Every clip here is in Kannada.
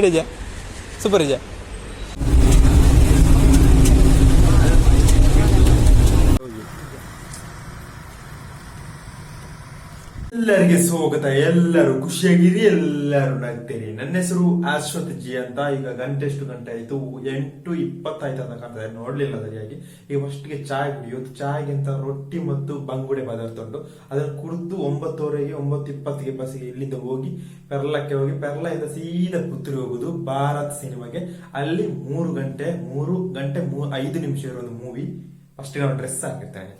itu aja. Super aja. ಎಲ್ಲರಿಗೆ ಸ್ವಾಗತ, ಎಲ್ಲರೂ ಖುಷಿಯಾಗಿರಿ, ಎಲ್ಲರೂ ನಗ್ತೀರಿ. ನನ್ನ ಹೆಸರು ಅಶ್ವಥ್ ಜಿ ಅಂತ. ಈಗ ಗಂಟೆ ಎಷ್ಟು ಗಂಟೆ ಆಯ್ತು? ಎಂಟು ಇಪ್ಪತ್ತಾಯ್ತು ಅಂತ ಕಾಣ್ತದೆ ನೋಡ್ಲಿಲ್ಲ ಸರಿಯಾಗಿ. ಈಗ ಫಸ್ಟ್ಗೆ ಚಾಯ್ ಕುಡಿಯೋದು ಇವತ್ತು ಚಾಯ್ಗೆ ಅಂತ ರೊಟ್ಟಿ ಮತ್ತು ಬಂಗುಡೆ ಪದಾರ್ಥ ಉಂಟು. ಅದನ್ನು ಕುಡಿದು ಒಂಬತ್ತುವರೆಗೆ, ಒಂಬತ್ತು ಇಪ್ಪತ್ತಿಗೆ ಬಸ್ಸಿಗೆ ಇಲ್ಲಿಂದ ಹೋಗಿ ಪೆರ್ಲಕ್ಕೆ ಹೋಗಿ, ಪೆರ್ಲೆಯಿಂದ ಸೀದಾ ಪುತ್ತೂರು ಹೋಗುದು ಭಾರತ್ ಸಿನಿಮಾಗೆ. ಅಲ್ಲಿ ಮೂರು ಗಂಟೆ ಮೂರು ಗಂಟೆ ಐದು ನಿಮಿಷ ಇರೋದು ಮೂವಿ ಫಸ್ಟ್ ನಾವು ಡ್ರೆಸ್ ಹಾಕಿರ್ತೇನೆ.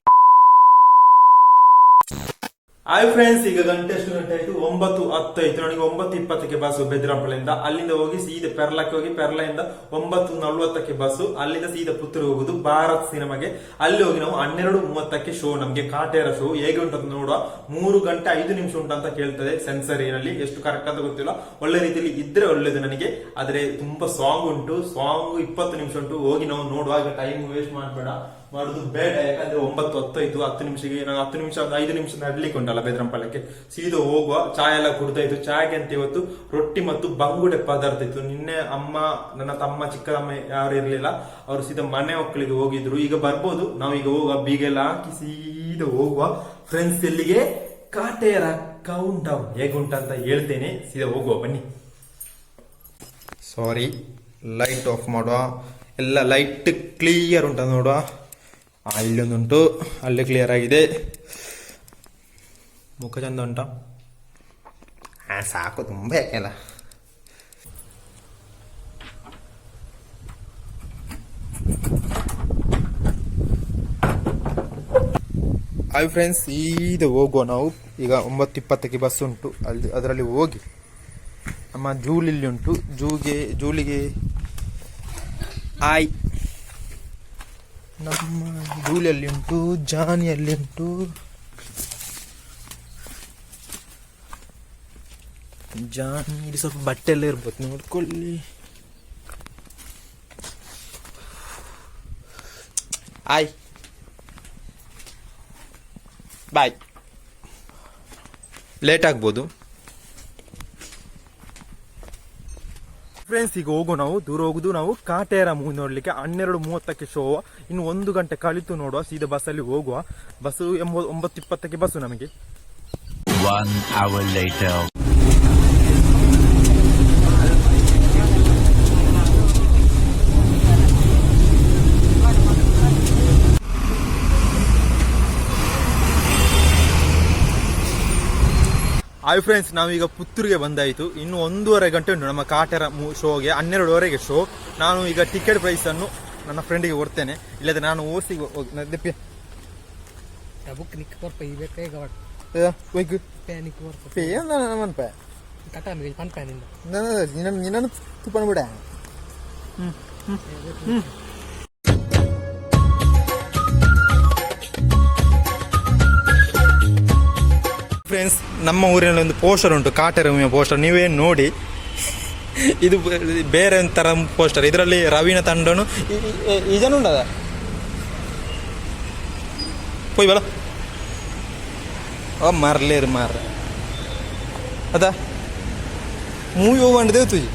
ಹಾಯ್ ಫ್ರೆಂಡ್ಸ್ ಈಗ ಗಂಟೆ ಎಷ್ಟು ಗಂಟೆ ಆಯ್ತು? ಒಂಬತ್ತು ಹತ್ತು ಆಯ್ತು. ನನಗೆ ಒಂಬತ್ತು ಇಪ್ಪತ್ತಕ್ಕೆ ಬಸ್ ಬೆದ್ರಾಪಳಿಂದ ಅಲ್ಲಿಂದ ಹೋಗಿ ಸೀದ ಪೆರ್ಲಕ್ಕೆ ಹೋಗಿ ಪೆರ್ಲೆಯಿಂದ ಒಂಬತ್ತು ನಲ್ವತ್ತಕ್ಕೆ ಬಸ್ ಅಲ್ಲಿಂದ ಸೀದ ಪುತ್ತೂರು ಹೋಗುದು ಭಾರತ್ ಸಿನಿಮಾಗೆ. ಅಲ್ಲಿ ಹೋಗಿ ನಾವು ಹನ್ನೆರಡು ಮೂವತ್ತಕ್ಕೆ ಶೋ ನಮ್ಗೆ ಕಾಟೇರ ಶೋ ಹೇಗೆ ಉಂಟು ನೋಡುವ? ಮೂರು ಗಂಟೆ ಐದು ನಿಮಿಷ ಉಂಟಂತ ಕೇಳ್ತದೆ. ಸೆನ್ಸರಿನಲ್ಲಿ ಎಷ್ಟು ಕರೆಕ್ಟ್ ಅಂತ ಗೊತ್ತಿಲ್ಲ. ಒಳ್ಳೆ ರೀತಿಯಲ್ಲಿ ಇದ್ರೆ ಒಳ್ಳೇದು ನನಗೆ. ಆದ್ರೆ ತುಂಬಾ ಸಾಂಗ್ ಉಂಟು. ಸಾಂಗ್ ಇಪ್ಪತ್ತು ನಿಮಿಷ ಉಂಟು. ಹೋಗಿ ನಾವು ನೋಡುವಾಗ ಟೈಮ್ ವೇಸ್ಟ್ ಮಾಡಬೇಡ. ಮಾಡುದು ಬೇಡ, ಯಾಕಂದ್ರೆ ಒಂಬತ್ತು ಹತ್ತಾಯ್ತು ಹತ್ತು ನಿಮಿಷಕ್ಕೆ ನಾನು ಹತ್ತು ನಿಮಿಷ, ಐದು ನಿಮಿಷ ನಡ್ಲಿಕ್ಕೆ ಉಂಟಲ್ಲ ಬೆದ್ರಂಪಾಲಕ್ಕೆ ಸೀದಾ ಹೋಗುವ, ಚಾಯ್ ಎಲ್ಲ ಕುಡ್ದಾಯ್ತು ಚಾಯ್ಗೆ ಅಂತ ಇವತ್ತು ರೊಟ್ಟಿ ಮತ್ತು ಬಂಗುಡೆ ಪದಾರ್ಥ ಇತ್ತು. ನಿನ್ನೆ ಅಮ್ಮ, ನನ್ನ ತಮ್ಮ ಚಿಕ್ಕಮ್ಮ ಯಾರು ಇರಲಿಲ್ಲ, ಅವರು ಸೀದಾ ಮನೆ ಮಕ್ಕಳಿಗೆ ಹೋಗಿದ್ರು. ಈಗ ಬರ್ಬೋದು. ನಾವು ಈಗ ಹೋಗುವ ಬೀಗೆಲ್ಲ ಹಾಕಿ ಸೀದಾ ಹೋಗುವ. ಫ್ರೆಂಡ್ಸ್ ಎಲ್ಲಿಗೆ? ಕಾಟೇರ ಕೌಂಟ್ ಡೌನ್ ಹೇಗುಂಟ ಅಂತ ಹೇಳ್ತೇನೆ. ಸೀದಾ ಹೋಗುವ, ಬನ್ನಿ. ಸಾರಿ ಲೈಟ್ ಆಫ್ ಮಾಡುವ. ಎಲ್ಲ ಲೈಟ್ ಕ್ಲಿಯರ್ ಉಂಟ ನೋಡುವ. ಇಲ್ಲೊಂದುಂಟು ಅಲ್ಲೇ ಕ್ಲಿಯರ್ ಆಗಿದೆ. ಮುಖ ಚಂದ ಉಂಟ? ಹಾ ಸಾಕು ತುಂಬ ಯಾಕೆಲ್ಲ? ಹಾಯ್ ಫ್ರೆಂಡ್ಸ್ ಈಗ ಹೋಗುವ ನಾವು. ಈಗ ಒಂಬತ್ತು ಇಪ್ಪತ್ತಕ್ಕೆ ಬಸ್ ಉಂಟು. ಅಲ್ಲಿ ಅದರಲ್ಲಿ ಹೋಗಿ ನಮ್ಮ ಜೂಲಿಲ್ಲಿ ಉಂಟು. ಜೂಗೆ ಜೂಲಿಗೆ. ಆಯ್ ನಮ್ಮ ಧೂಳಿಯಲ್ಲಿ ಉಂಟು ಜಾನಿಯಲ್ಲಿ ಉಂಟು ಜಾನಿ, ಇಲ್ಲಿ ಸ್ವಲ್ಪ ಬಟ್ಟೆ ಎಲ್ಲ ಇರ್ಬೋದು, ನೋಡ್ಕೊಳ್ಳಿ. ಆಯ್. ಬಾಯ್. ಲೇಟ್ ಆಗ್ಬೋದು. ಫ್ರೆಂಡ್ಸ್ ಈಗ ಹೋಗೋ ನಾವು, ದೂರ ಹೋಗುದು ನಾವು, ಕಾಟೇರ ಮೂವಿ ನೋಡ್ಲಿಕ್ಕೆ ಹನ್ನೆರಡು ಮೂವತ್ತಕ್ಕೆ ಶೋ ಇನ್ನು ಒಂದು ಗಂಟೆ ಕಳಿತು ನೋಡುವ, ಸೀದಾ ಬಸ್ಸಲ್ಲಿ ಹೋಗುವ. ಬಸ್ಸು ಎಂಬ ಒಂಬತ್ತು ಇಪ್ಪತ್ತಕ್ಕೆ ಬಸ್ಸು ನಮಗೆ. ಹಾಯ್ ಫ್ರೆಂಡ್ಸ್ ನಾವೀಗ ಪುತ್ತೂರಿಗೆ ಬಂದಾಯಿತು. ಇನ್ನು ಒಂದೂವರೆ ಗಂಟೆ ಉಂಟು ನಮ್ಮ ಕಾಟರ ಶೋಗೆ ಹನ್ನೆರಡುವರೆಗೆ ಶೋ. ನಾನು ಈಗ ಟಿಕೆಟ್ ಪ್ರೈಸ್ ಅನ್ನು ನನ್ನ ಫ್ರೆಂಡಿಗೆ ಕೊಡ್ತೇನೆ. ಇಲ್ಲದೆ ನಾನು ಓಸಿಗೆ ಹೋಗಿ ಬುಕ್ ನಿಕ್ ಬರ್ಪ ಈ ಬೇಕಾ ಈಗ ಒಟ್ಟು ಹೋಗಿ ಪೇ ನಿಕ್ ಬರ್ಪ. ಪೇ ನನ್ನ ಪೇ ಕಟ ಮಿಗಿ ಪನ್ ಪ್ಯಾನಿಂದ ನಿನ್ನ ನಿನ್ನನ್ನು ತುಪ್ಪನ ಬಿಡ. ಫ್ರೆಂಡ್ಸ್ ನಮ್ಮ ಊರಿನಲ್ಲಿ ಒಂದು ಪೋಸ್ಟರ್ ಉಂಟು ಕಾಟೆರಮಿಯ ಪೋಸ್ಟರ್ ನೀವೇನು ನೋಡಿ, ಇದು ಬೇರೆ ಥರ ಪೋಸ್ಟರ್ ಇದರಲ್ಲಿ ರವೀನ ತಂಡನು ಈಜನು ಉಂಟದ ಪೋಯ್ ಬಲ ಓ ಮಾರ್ಲೇರು ಮಾರ್ರೆ ಅದ? ಮೂವಿ ಹೋಗಂಡಿದ್ದೇವೆ ತುಜಿ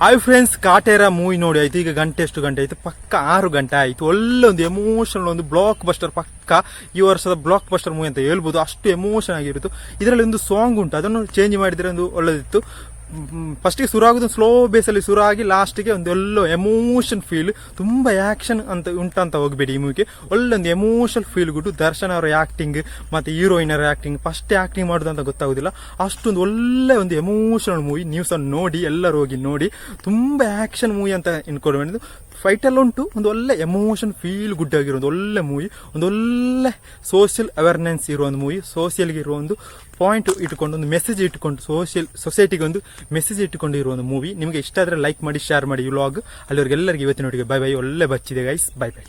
ಹಾಯ್ ಫ್ರೆಂಡ್ಸ್ ಕಾಟೇರ ಮೂವಿ ನೋಡಿ ಆಯ್ತು. ಈಗ ಗಂಟೆ ಎಷ್ಟು ಗಂಟೆ ಆಯ್ತು. ಪಕ್ಕ ಆರು ಗಂಟೆ ಆಯ್ತು. ಒಳ್ಳೊಂದು ಎಮೋಷನಲ್ ಒಂದು ಬ್ಲಾಕ್ ಬಸ್ಟರ್ ಪಕ್ಕ ಈ ವರ್ಷದ ಬ್ಲಾಕ್ ಬಸ್ಟರ್ ಮೂವಿ ಅಂತ ಹೇಳ್ಬೋದು. ಅಷ್ಟು ಎಮೋಷನ್ ಆಗಿರುತ್ತೆ ಇದರಲ್ಲಿ ಒಂದು ಸಾಂಗ್ ಉಂಟು. ಅದನ್ನು ಚೇಂಜ್ ಮಾಡಿದ್ರೆ ಒಂದು ಒಳ್ಳೆದಿತ್ತು. ಫಸ್ಟಿಗೆ ಶುರು ಆಗೋದು ಸ್ಲೋ ಬೇಸಲ್ಲಿ ಶುರು ಆಗಿ ಲಾಸ್ಟಿಗೆ ಒಂದು ಎಲ್ಲೋ ಎಮೋಷನ್ ಫೀಲ್ ತುಂಬ ಆ್ಯಕ್ಷನ್ ಅಂತ ಉಂಟಂತ ಹೋಗಬೇಡಿ ಈ ಮೂವಿಗೆ ಒಂದು ಎಮೋಷನಲ್ ಫೀಲ್ ಗುಟ್ಟು ದರ್ಶನ್ ಅವರ ಆ್ಯಕ್ಟಿಂಗ್ ಮತ್ತು ಹೀರೋಯಿನ್ ಅವರ ಆಕ್ಟಿಂಗ್ ಫಸ್ಟ್ ಆ್ಯಕ್ಟಿಂಗ್ ಮಾಡೋದು ಅಂತ ಗೊತ್ತಾಗೋದಿಲ್ಲ. ಅಷ್ಟೊಂದು ಒಳ್ಳೆ ಒಂದು ಎಮೋಷನಲ್ ಮೂವಿ ನೀವು ನೋಡಿ, ಎಲ್ಲರೂ ಹೋಗಿ ನೋಡಿ, ತುಂಬ ಆ್ಯಕ್ಷನ್ ಮೂವಿ ಅಂತ ಇನ್ಕೊಳ್ಬೇಕು ಫೈಟ್ ಎಲ್ಲ ಉಂಟು. ಒಂದು ಒಳ್ಳೆ ಎಮೋಷನ್ ಫೀಲ್ ಗುಡ್ ಆಗಿರೋ ಒಂದು ಒಳ್ಳೆ ಮೂವಿ ಒಂದು ಒಳ್ಳೆ ಸೋಷಿಯಲ್ ಅವೇರ್ನೆಸ್ ಇರುವ ಒಂದು ಮೂವಿ ಸೋಷಿಯಲ್ಗೆ ಇರೋ ಒಂದು ಪಾಯಿಂಟ್ ಇಟ್ಕೊಂಡು, ಒಂದು ಮೆಸೇಜ್ ಇಟ್ಕೊಂಡು ಸೋಷಿಯಲ್ ಸೊಸೈಟಿಗೆ ಒಂದು ಮೆಸೇಜ್ ಇಟ್ಟುಕೊಂಡು ಇರೋ ಒಂದು ಮೂವಿ ನಿಮಗೆ ಇಷ್ಟ ಆದರೆ ಲೈಕ್ ಮಾಡಿ ಶೇರ್ ಮಾಡಿ ವ್ಲಾಗ್ ಅಲ್ಲಿವರೆಗೆಲ್ಲರಿಗೆ ಇವತ್ತಿನೊಟ್ಟಿಗೆ ಬೈ ಬೈ ಒಳ್ಳೆ ಬಚ್ಚಿದೆ ಗೈಸ್ ಬೈ ಬೈ